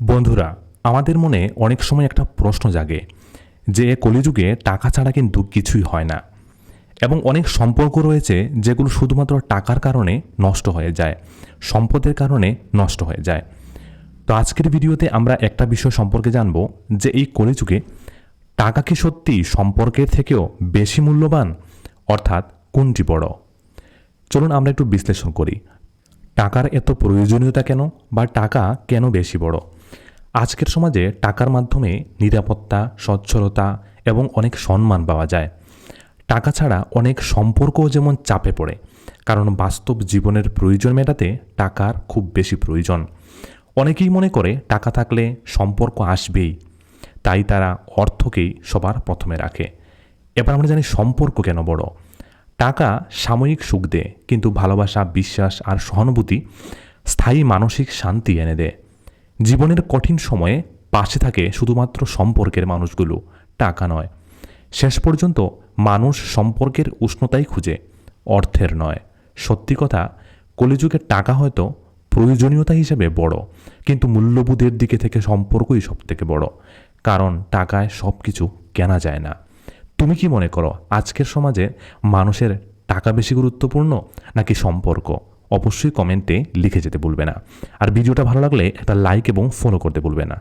বন্ধুরা, আমাদের মনে অনেক সময় একটা প্রশ্ন জাগে যে কলিযুগে টাকা ছাড়া কিন্তু কিছুই হয় না এবং অনেক সম্পর্ক রয়েছে যেগুলো শুধুমাত্র টাকার কারণে নষ্ট হয়ে যায়, সম্পদের কারণে নষ্ট হয়ে যায়। তো আজকের ভিডিওতে আমরা একটা বিষয় সম্পর্কে জানব যে এই কলিযুগে টাকা কি সত্যি সম্পর্কের থেকেও বেশি মূল্যবান, অর্থাৎ কোনটি বড়? চলুন আমরা একটু বিশ্লেষণ করি। টাকার এত প্রয়োজনীয়তা কেন বা টাকা কেন বেশি বড়? আজকের সমাজে টাকার মাধ্যমে নিরাপত্তা, সচ্ছলতা এবং অনেক সম্মান পাওয়া যায়। টাকা ছাড়া অনেক সম্পর্কও যেমন চাপে পড়ে, কারণ বাস্তব জীবনের প্রয়োজন মেটাতে টাকার খুব বেশি প্রয়োজন। অনেকেই মনে করে টাকা থাকলে সম্পর্ক আসবেই, তাই তারা অর্থকেই সবার প্রথমে রাখে। এবার আমরা জানি সম্পর্ক কেন বড়। টাকা সাময়িক সুখ দেয়, কিন্তু ভালোবাসা, বিশ্বাস আর সহানুভূতি স্থায়ী মানসিক শান্তি এনে দেয়। জীবনের কঠিন সময়ে পাশে থাকে শুধুমাত্র সম্পর্কের মানুষগুলো, টাকা নয়। শেষ পর্যন্ত মানুষ সম্পর্কের উষ্ণতাই খুঁজে, অর্থের নয়। সত্যি কথা, কলিযুগের টাকা হয়তো প্রয়োজনীয়তা হিসেবে বড়, কিন্তু মূল্যবোধের দিকে থেকে সম্পর্কই সব থেকে বড়, কারণ টাকায় সব কিছু কেনা যায় না। তুমি কি মনে করো, আজকের সমাজে মানুষের টাকা বেশি গুরুত্বপূর্ণ নাকি সম্পর্ক? অবশ্যই কমেন্টে লিখে যেতে ভুলবে না। আর ভিডিওটা ভালো লাগলে একটা লাইক এবং ফলো করতে ভুলবে না।